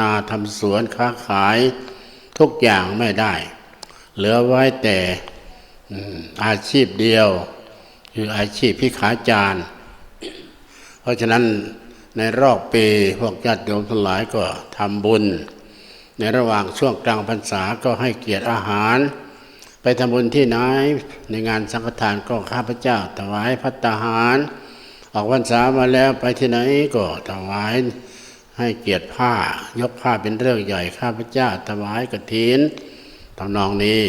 นาทำสวนค้าขายทุกอย่างไม่ได้ เหลือไว้แต่อาชีพเดียว คืออาชีพพิขาจารย์เพราะฉะนั้นในรอบปีพวกญาติโยมทั้งหลายก็ทำบุญ ในระหว่างช่วงกลางพรรษาก็ให้เกียรติอาหาร ไปทำบุญที่ไหนในงานสังฆทานก็ข้าพเจ้าถวายพัตตาหาร ออกพรรษามาแล้วไปที่ไหนก็ถวาย ให้เกียรติผ้ายกผ้าเป็นเรื่องใหญ่ข้าพเจ้าถวายกฐินทำนองนี้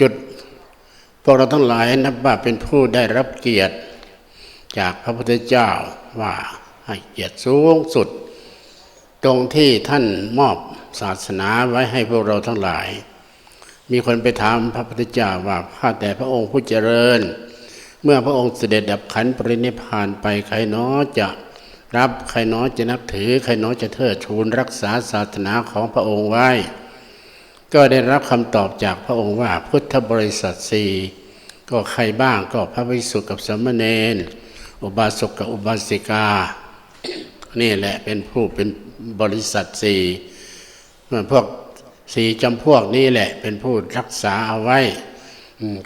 จุดพวกเราทั้งหลายนับว่าเป็นผู้ได้รับเกียรติ จากพระพุทธเจ้าว่าให้เกียรติสูงสุด ตรงที่ท่านมอบศาสนาไว้ให้พวกเราทั้งหลาย มีคนไปถามพระพุทธเจ้าว่าข้าแต่พระองค์ผู้เจริญ เมื่อพระองค์เสด็จดับขันปรินิพานไปใครน้อจะ รับใครน้อยจะนับถือ ใครน้อยจะเทิดทูนรักษาศาสนาของพระองค์ไว้ ก็ได้รับคำตอบจากพระองค์ว่าพุทธบริษัทสี่ก็ใครบ้างก็พระภิกษุกับสามเณรอุบาสกกับอุบาสิกา นี่แหละเป็นผู้เป็นบริษัทสี่พวกสี่จำพวกนี้แหละเป็นผู้รักษาเอาไว้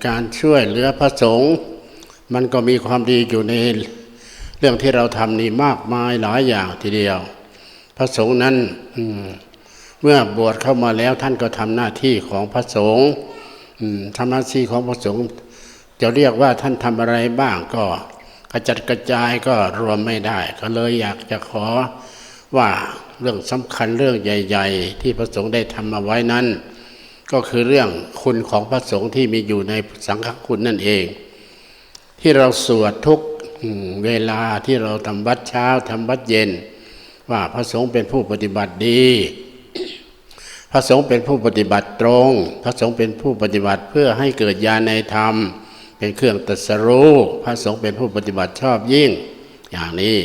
การช่วยเหลือพระสงฆ์มันก็มีความดีอยู่ใน เรื่องที่เราทำนี่มากมายหลายอย่างทีเดียว พระสงฆ์นั้นมเมื่อบวชเข้ามาแล้วท่านก็ทำหน้าที่ของพระสงฆ์อืมทำหน้าที่ของพระสงฆ์จะเรียกว่าท่านทำอะไรบ้างก็กระจัดกระจายก็รวมไม่ได้ ก็เลยอยากจะขอว่าเรื่องสำคัญเรื่องใหญ่ ๆ ที่พระสงฆ์ได้ทำมาไว้นั้น ก็คือเรื่องคุณของพระสงฆ์ที่มีอยู่ในสังฆคุณนั่นเอง ที่เราสวดทุก เวลาที่เราทำวัดเช้าทำวัดเย็น ว่าพระสงฆ์เป็นผู้ปฏิบัติดี พระสงฆ์เป็นผู้ปฏิบัติตรง พระสงฆ์เป็นผู้ปฏิบัติเพื่อให้เกิดญาณในธรรม เป็นเครื่องตรัสรู้พระสงฆ์เป็นผู้ปฏิบัติชอบยิ่ง อย่างนี้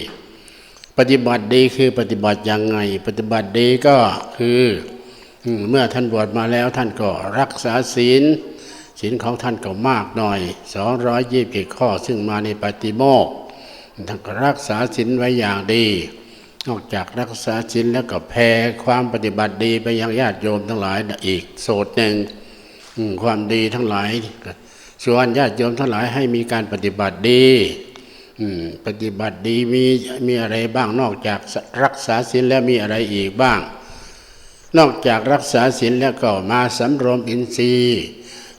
ปฏิบัติดีคือปฏิบัติยังไง ปฏิบัติดีก็คือเมื่อท่านบวชมาแล้วท่านก็รักษาศีล ศีลของท่านก็มากหน่อยสองร้อยยี่สิบข้อ ซึ่งมาในปฏิโมกข์ท่านก็รักษาศีลไว้อย่างดี นอกจากรักษาศีลแล้วก็แผ่ความปฏิบัติดีไปยังญาติโยมทั้งหลายอีกโสดหนึ่งความดีทั้งหลายส่วนญาติโยมทั้งหลายให้มีการปฏิบัติดีปฏิบัติดีมีมีอะไรบ้างนอกจากรักษาศีลแล้วมีอะไรอีกบ้าง นอกจากรักษาศีลแล้วก็มาสำรวมอินทรีย์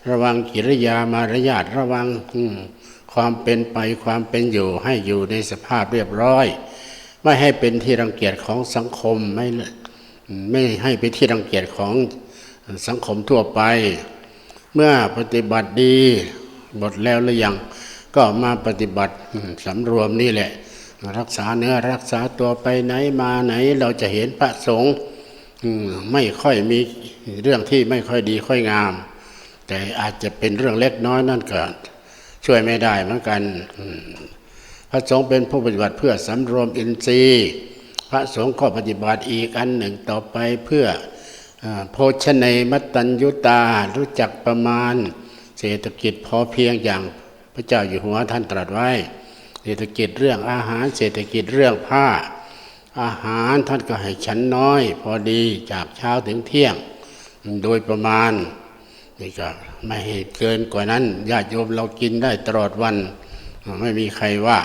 ระวังกิริยามารยาทระวังความเป็นไปความเป็นอยู่ให้อยู่ในสภาพเรียบร้อย ไม่ให้เป็นที่รังเกียจของสังคมไม่ไม่ให้เป็นที่รังเกียจของสังคมทั่วไป เมื่อปฏิบัติดีหมดแล้วหรือยังก็มาปฏิบัติสำรวมนี่แหละ รักษาเนื้อรักษาตัวไปไหนมาไหน เราจะเห็นพระสงฆ์ไม่ค่อยมีเรื่องที่ไม่ค่อยดีค่อยงาม แต่อาจจะเป็นเรื่องเล็กน้อยนั่นก็ช่วยไม่ได้เหมือนกัน พระสงฆ์เป็นผู้ปฏิบัติเพื่อสำรวมอินทรีย์ พระสงฆ์ก็ปฏิบัติอีกอันหนึ่งต่อไปเพื่ออโภชเนยมัตัญยุตารู้จักประมาณ เศรษฐกิจพอเพียงอย่างพระเจ้าอยู่หัวท่านตรัสไว้ เศรษฐกิจเรื่องอาหารเศรษฐกิจเรื่องผ้า อาหารท่านก็ให้ฉันน้อย พอดีจากเช้าถึงเที่ยง โดยประมาณ นี่ก็ไม่ให้เกินกว่านั้นญาติโยมเรากินได้ตลอดวัน ไม่มีใครว่า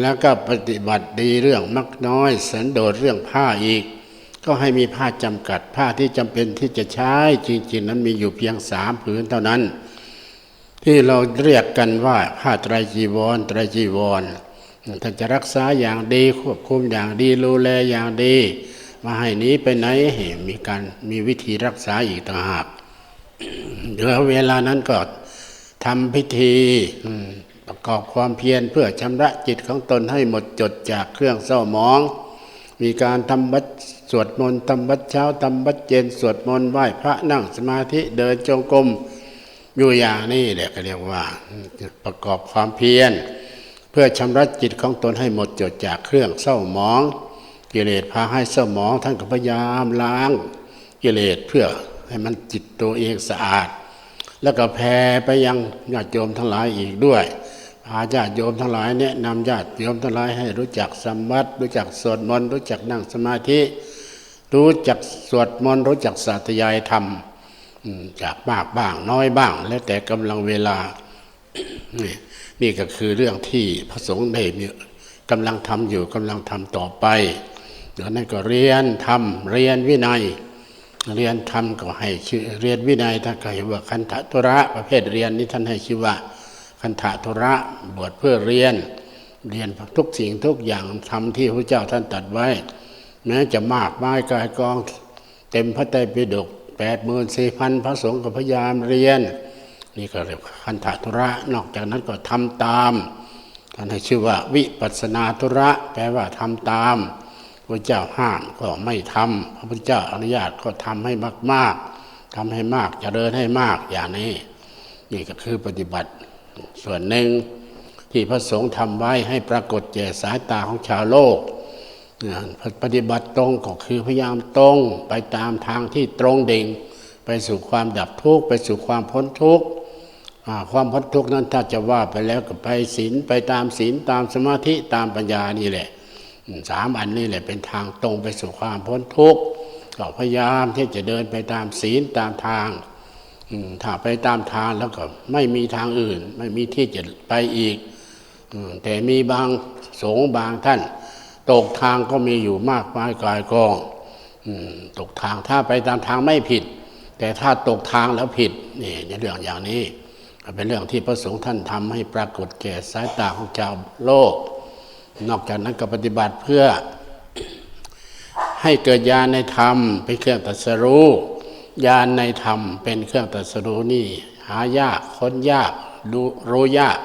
แล้วก็ปฏิบัติดีเรื่องมักน้อย สันโดษเรื่องผ้าอีก ก็ให้มีผ้าจำกัดผ้าที่จำเป็นที่จะใช้จริงๆ นั้นมีอยู่เพียงสามผืนเท่านั้น ที่เราเรียกกันว่าผ้าไตรจีวรไตรจีวรท่านจะรักษาอย่างดีควบคุมอย่างดีดูแลอย่างดีมาให้นี้ไปไหนมีการมีวิธีรักษาอีกต่างหาก เหลือเวลานั้นก็ทำพิธีประกอบความเพียรเพื่อชำระจิตของตนให้หมดจดจากเครื่องเศร้าหมอง มีการทำวัดสวดมนต์ทำวัดเช้าทำวัดเย็นสวดมนต์ไหว้พระนั่งสมาธิเดินจงกรมอยู่อย่างนี้แหละก็เรียกว่าประกอบความเพียร เพื่อชำระจิตของตนให้หมดจดจากเครื่องเศร้าหมอง กิเลสพาให้เศร้าหมองท่านก็พยายามล้าง กิเลสเพื่อให้มันจิตตัวเองสะอาด แล้วก็แผ่ไปยังญาติโยมทั้งหลายอีกด้วยพาญาติโยมทั้งหลายแนะนำญาติโยมทั้งหลายให้รู้จักสมวัดรู้จักสวดมนต์รู้จักนั่งสมาธิ รู้จักสวดมนต์รู้จักสาธยายธรรมจากมากบ้างน้อยบ้าง แล้วแต่กำลังเวลา นี่นี่ก็คือเรื่องที่พระสงฆ์ได้มีกำลังทำอยู่กำลังทำต่อไปเดี๋ยวนั้นก็เรียนทำเรียนวินัย เรียนทำก็ให้ชื่อเรียนวินัยท่านก็เห็นว่าคันธทุระประเภทเรียนนี้ท่านให้ชื่อว่าคันธทุระบวชเพื่อเรียน เรียนทุกสิ่งทุกอย่างทำที่พระเจ้าท่านตัดไว้แม้จะมากมายกายกองเต็มพระไตรปิฎกแปดหมื่นสี่พันพระสงฆ์ก็พยายามเรียน นี่ก็เรียกคันธทุระนอกจากนั้นก็ทำตามท่านให้ชื่อว่าวิปัสนาธุระแปลว่าทำตาม ระเจ้าห้ามก็ไม่ทำพระพุทธเจ้าอนุญาตก็ทำให้มาก ๆทำให้มากเจริญให้มากอย่างนี้นี่ก็คือปฏิบัติส่วนหนึ่งที่พระสงฆ์ทำไว้ให้ปรากฏแก่สายตาของชาวโลกปฏิบัติตรงก็คือพยายามตรงไปตามทางที่ตรงดิ่ง ไปสู่ความดับทุกข์ไปสู่ความพ้นทุกข์ความพ้นทุกข์นั้นถ้าจะว่าไปแล้วก็ไปศีลไปตามศีลตามสมาธิตามปัญญานี่แหละ สามอันนี้แหละเป็นทางตรงไปสู่ความพ้นทุกข์ก็พยายามที่จะเดินไปตามศีลตามทางถ้าไปตามทางแล้วก็ไม่มีทางอื่น ไม่มีที่จะไปอีกแต่มีบางสงฆ์บางท่าน ตกทางก็มีอยู่มากมายกายกองตกทางถ้าไปตามทางไม่ผิด แต่ถ้าตกทางแล้วผิดนี่ในเรื่องอย่างนี้เป็นเรื่องที่พระสงฆ์ท่านทำให้ปรากฏแก่สายตาของชาวโลก นอกจากนั้นก็ปฏิบัติเพื่อให้เกิดญาณในธรรม เป็นเครื่องตรัสรู้ญาณในธรรม เป็นเครื่องตรัสรู้นี่ หายากค้นยากรู้รู้ยาก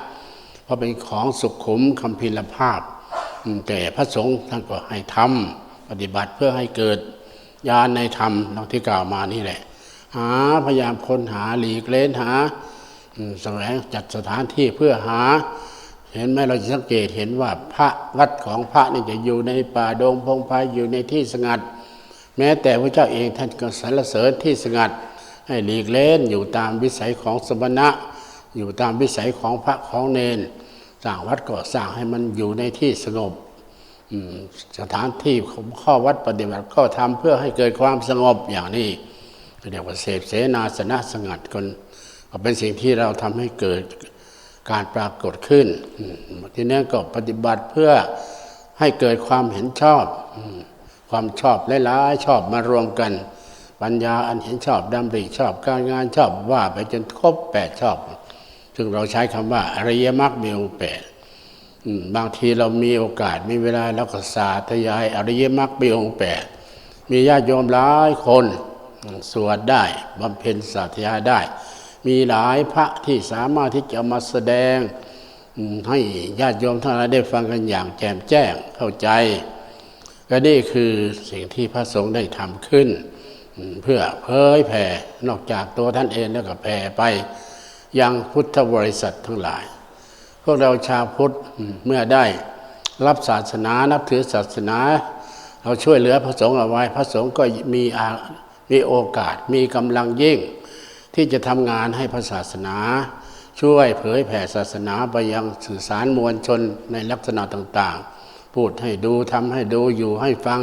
เพราะเป็นของสุขขุมคำพิลภาพแต่พระสงฆ์ท่านก็ให้ทำปฏิบัติเพื่อให้เกิดญาณในธรรมดังที่กล่าวมานี่แหละ หาพยายามค้นหาหลีกเล่นหาแสวงจัดสถานที่เพื่อหา เห็นไหมเราจะสังเกตเห็นว่าพระวัดของพระนี่จะอยู่ในป่าดงพงไพ่อยู่ในที่สงัด แม้แต่พระเจ้าเองท่านก็สรรเสริญที่สงัด ให้หลีกเล่นอยู่ตามวิสัยของสมณะ อยู่ตามวิสัยของพระของเนนสร้างวัดก็สร้างให้มันอยู่ในที่สงบสถานที่ของข้อวัดปฏิบัติก็ทำเพื่อให้เกิดความสงบอย่างนี้เรียกว่าเสพเสนาสนะสงัดคนก็เป็นสิ่งที่เราทำให้เกิด การปรากฏขึ้นทีนี้ก็ปฏิบัติเพื่อให้เกิดความเห็นชอบ ความชอบหลายๆชอบมารวมกัน ปัญญาอันเห็นชอบดำริชอบการงานชอบว่าไปจนครบแปดชอบ ซึ่งเราใช้คำว่าอริยมรรคมีองค์แปดบางทีเรามีโอกาสมีเวลาเราก็สาธยายอริยมรรคมีองค์แปดมีญาติโยมหลายคนสวดได้บำเพ็ญสาธยายได้ มีหลายพระที่สามารถที่จะมาแสดงให้ญาติโยมทั้งหลายได้ฟังกันอย่างแจ่มแจ้งเข้าใจ ก็นี่คือสิ่งที่พระสงฆ์ได้ทำขึ้น เพื่อเผยแผ่นอกจากตัวท่านเองแล้วก็แผ่ไป ยังพุทธบริษัททั้งหลาย พวกเราชาวพุทธเมื่อได้รับศาสนานับถือศาสนา เราช่วยเหลือพระสงฆ์เอาไว้ พระสงฆ์ก็มีมีโอกาสมีกำลังยิ่ง ที่จะทำงานให้พระศาสนา ช่วยเผยแผ่ศาสนาไปยังสื่อสารมวลชนในลักษณะต่างๆ พูดให้ดูทำให้ดูอยู่ให้ฟัง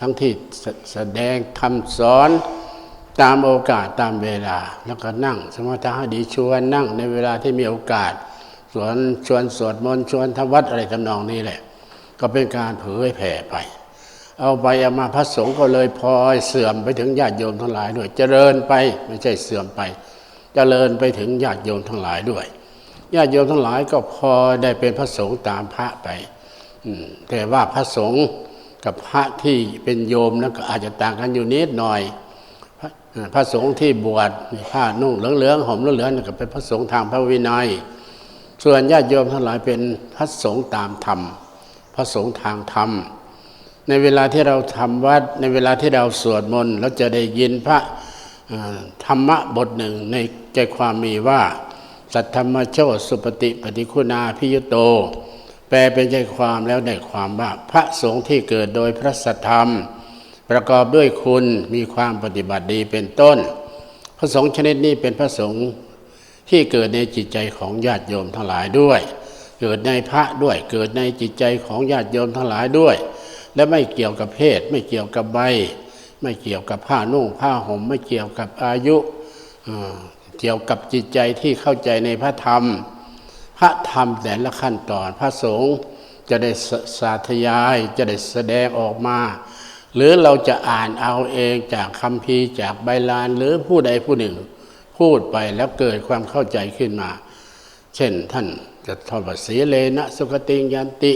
ทั้งที่แสแสดงคำสอนตามโอกาสตามเวลา แล้วก็นั่ง สมถะดีชวนนั่งในเวลาที่มีโอกาสสวนชวนสวดมนต์ชวนทำวัดอะไรทำนองนี้แหละ ก็เป็นการเผยแผ่ไป เอาไปเอามาพระสงฆ์ก็เลยพลอยเสื่อมไปถึงญาติโยมทั้งหลายด้วย เจริญไปไม่ใช่เสื่อมไป เจริญไปถึงญาติโยมทั้งหลายด้วยญาติโยมทั้งหลายก็พอได้เป็นพระสงฆ์ตามพระไปแต่ว่าพระสงฆ์กับพระที่เป็นโยมนั้นก็อาจจะต่างกันอยู่นิดหน่อย พระเอ่อพระสงฆ์ที่บวชมีผ้านุ่งเหลืองๆห่มเหลืองๆก็เป็นพระสงฆ์ทางพระวินัย ส่วนญาติโยมทั้งหลายเป็นพระสงฆ์ตามธรรม พระสงฆ์ทางธรรม ในเวลาที่เราทำวัดในเวลาที่เราสวดมนต์เราจะได้ยินพระธรรมะบทหนึ่งในใจความมีว่า สัทธรรมโชตสุปฏิปฏิคุณาพิยุโต แปลเป็นใจความแล้วได้ความว่าพระสงฆ์ที่เกิดโดยพระสัทธรรม ประกอบด้วยคุณมีความปฏิบัติดีเป็นต้น พระสงฆ์ชนิดนี้เป็นพระสงฆ์ที่เกิดในจิตใจของญาติโยมทั้งหลายด้วย เกิดในพระด้วยเกิดในจิตใจของญาติโยมทั้งหลายด้วย และไม่เกี่ยวกับเพศ ไม่เกี่ยวกับใบ ไม่เกี่ยวกับผ้านุ่งผ้าห่มไม่เกี่ยวกับอายุเกี่ยวกับจิตใจที่เข้าใจในพระธรรม พระธรรมแต่ละขั้นตอนพระสงฆ์จะได้สาธยายจะได้แสดงออกมา หรือเราจะอ่านเอาเองจากคำพีจากใบลานหรือผู้ใดผู้หนึ่ง พูดไปแล้วเกิดความเข้าใจขึ้นมา เช่นท่านจะทอดสีเลนะสุขติงยันติ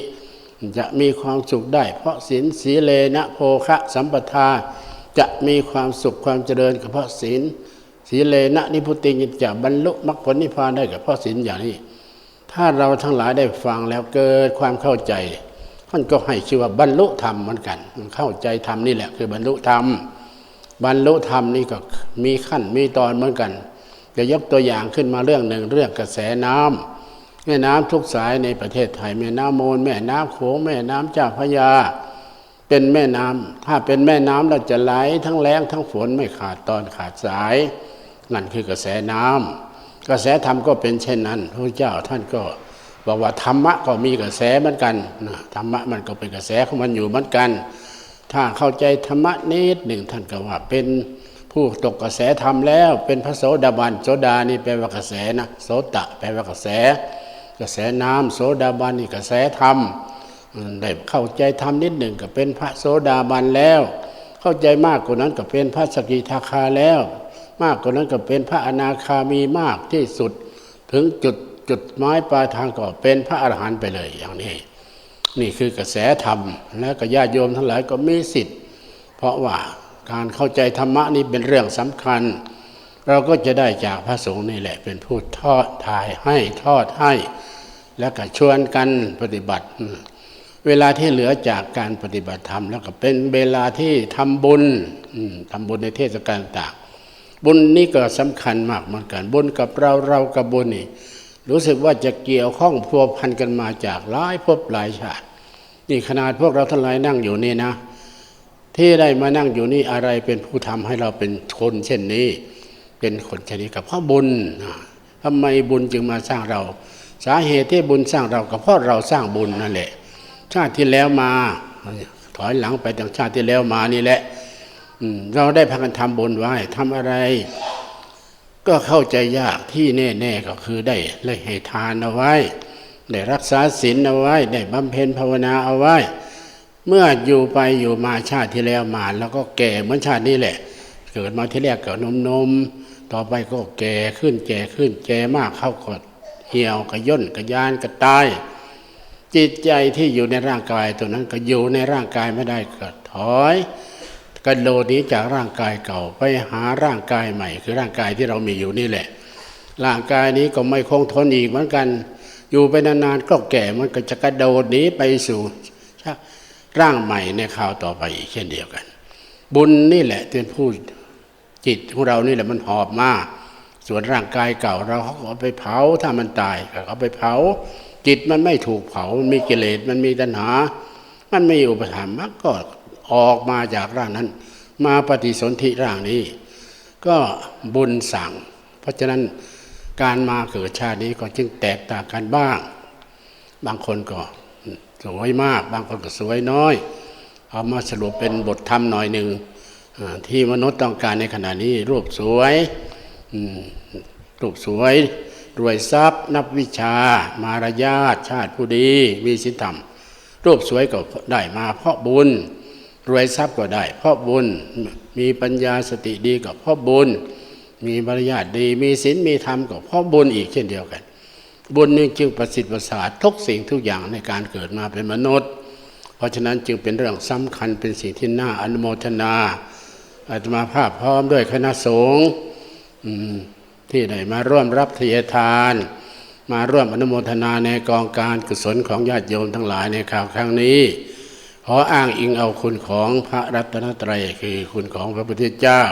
จะมีความสุขได้ เพราะศีลสีเลนะโภคะสัมปทา จะมีความสุขความเจริญกับเพราะศีลสีเลนะนิพุติงจะบรรลุมรรคผลนิพพานได้กับเพราะศีลอย่างนี้ ถ้าเราทั้งหลายได้ฟังแล้วเกิดความเข้าใจท่านก็ให้ชื่อว่าบรรลุธรรมเหมือนกันมันเข้าใจธรรมนี่แหละคือบรรลุธรรมบรรลุธรรมนี่ก็มีขั้นมีตอนเหมือนกันจะยกตัวอย่างขึ้นมาเรื่องหนึ่งเรื่องกระแสน้ำ แม่น้ำทุกสายในประเทศไทย แม่น้ำมูล แม่น้ำโขงแม่น้ำเจ้าพระยา เป็นแม่น้ำถ้าเป็นแม่น้ำเราจะไหลทั้งแรงทั้งฝนไม่ขาดตอนขาดสาย นั่นคือกระแสน้ำกระแสธรรมก็เป็นเช่นนั้นพระเจ้าท่านก็บอกว่าธรรมะก็มีกระแสเหมือนกันนะธรรมะมันก็เป็นกระแสของมันอยู่เหมือนกัน ถ้าเข้าใจธรรมะนิดหนึ่งท่านก็ว่าเป็นผู้ตกกระแสธรรมแล้ว เป็นพระโสดาบันโสดานี่แปลว่ากระแสนะโสตะแปลว่ากระแส กระแสน้ำโสดาบันนี่กระแสธรรมได้เข้าใจธรรมนิดหนึ่งก็เป็นพระโสดาบันแล้ว เข้าใจมากกว่านั้นก็เป็นพระสกิทาคาแล้ว มากกว่านั้นก็เป็นพระอนาคามีมากที่สุด ถึงจุดจุดหมายปลายทางก็เป็นพระอรหันต์ไปเลยอย่างนี้ นี่คือกระแสธรรมและก็ญาติโยมทั้งหลายก็มีสิทธิ์ เพราะว่าการเข้าใจธรรมะนี่เป็นเรื่องสำคัญ เราก็จะได้จากพระสงฆ์นี่แหละเป็นผู้ทอดถ่ายให้ทอดให้ แล้วก็ชวนกันปฏิบัติ เวลาที่เหลือจากการปฏิบัติธรรม แล้วก็เป็นเวลาที่ทำบุญอืมทำบุญในเทศกาลต่างบุญนี่ก็สำคัญมากเหมือนกันบุญกับเราเรากับบุญนี่รู้สึกว่าจะเกี่ยวข้องพัวพันกันมาจากหลายภพหลายชาติ นี่ขนาดพวกเราทั้งหลายนั่งอยู่นี่นะ ที่ได้มานั่งอยู่นี่อะไรเป็นผู้ทำให้เราเป็นคนเช่นนี้ เป็นคนชนนี้กับเพราะบุญนะทำไมบุญจึงมาสร้างเรา สาเหตุที่บุญสร้างเราก็เพราะเราสร้างบุญนั่นแหละ ชาติที่แล้วมา ถอยหลังไปจากชาติที่แล้วมานี่แหละเราได้พากันทำบุญไว้ทำอะไร ก็เข้าใจยากที่แน่ๆก็คือได้ได้ให้ทานเอาไว้ ได้รักษาศีลเอาไว้ ได้บำเพ็ญภาวนาเอาไว้ เมื่ออยู่ไปอยู่มาชาติที่แล้วมา แล้วก็แก่เหมือนชาตินี้แหละ เกิดมาที่แรกเก็นมนมต่อไปก็แก่ขึ้นแก่ขึ้นแก่มากเข้าก็ เหี่ยวก็ย่นก็ยานก็ตาย จิตใจที่อยู่ในร่างกายตัวนั้นก็อยู่ในร่างกายไม่ได้ก็ถอยกระโดดนี้จากร่างกายเก่าไปหาร่างกายใหม่ คือร่างกายที่เรามีอยู่นี่แหละ ร่างกายนี้ก็ไม่คงทนอีกเหมือนกัน อยู่ไปนานๆก็แก่มันก็จะกระโดดหนี้ไปสู่ร่างใหม่ในคราวต่อไปอีกเช่นเดียวกัน บุญนี่แหละเป็นผู้จิตของเรานี่แหละมันหอบมาก ส่วนร่างกายเก่าเราเขาเอาไปเผาถ้ามันตายก็เอาไปเผา จิตมันไม่ถูกเผา มันมีกิเลสมันมีตัณหา มันไม่อุปทานมันก็ออกมาจากร่างนั้น มาปฏิสนธิร่างนี้ ก็บุญสั่ง เพราะฉะนั้นการมาเกิดชาตินี้ก็จึงแตกต่างกันบ้าง บางคนก็สวยมาก บางคนก็สวยน้อย เอามาสรุปเป็นบทธรรมหน่อยหนึ่งที่มนุษย์ต้องการในขณะนี้รูปสวย รูปสวย รวยทรัพย์ นับวิชา มารยาทชาติผู้ดี มีศีลธรรม รูปสวยก็ได้มาเพราะบุญ รวยทรัพย์ก็ได้ เพราะบุญ มีปัญญาสติดีก็เพราะบุญ มีมารยาทดี มีศีล มีธรรมก็เพราะบุญอีกเช่นเดียวกัน บุญนี่จึงประสิทธิ์ประสาททุกสิ่งทุกอย่างในการเกิดมาเป็นมนุษย์ เพราะฉะนั้นจึงเป็นเรื่องสำคัญเป็นสิ่งที่น่าอนุโมทนาอาตมาภาพพร้อมด้วยคณะสงฆ์ ที่ได้มาร่วมรับทายทาน มาร่วมอนุโมทนาในกองการกุศลของญาติโยมทั้งหลายในข่าวครั้งนี้ ขออ้างอิงเอาคุณของพระรัตนตรัยคือคุณของพระพุทธเจ้า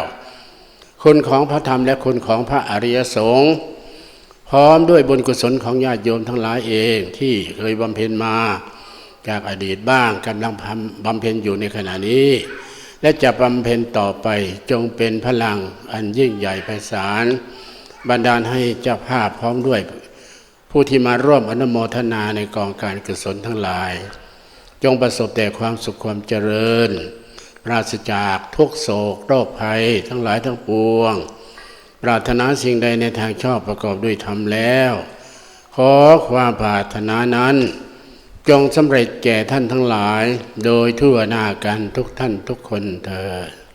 คุณของพระธรรมและคุณของพระอริยสงฆ์พร้อมด้วยบุญกุศลของญาติโยมทั้งหลายเองที่เคยบำเพ็ญมาจากอดีตบ้างกำลังบำเพ็ญอยู่ในขณะนี้ และจะบำเพ็ญต่อไปจงเป็นพลังอันยิ่งใหญ่ไพศาลบันดาลให้เจ้าภาพพร้อมด้วย ผู้ที่มาร่วมอนุโมทนาในกองการกุศลทั้งหลาย จงประสบแต่ความสุขความเจริญ ปราศจากทุกโศกโรคภัยทั้งหลายทั้งปวง ปรารถนาสิ่งใดในทางชอบประกอบด้วยธรรมแล้ว ขอความปรารถนานั้น จงสำเร็จแก่ท่านทั้งหลาย โดยทั่วหน้ากันทุกท่านทุกคนเถิด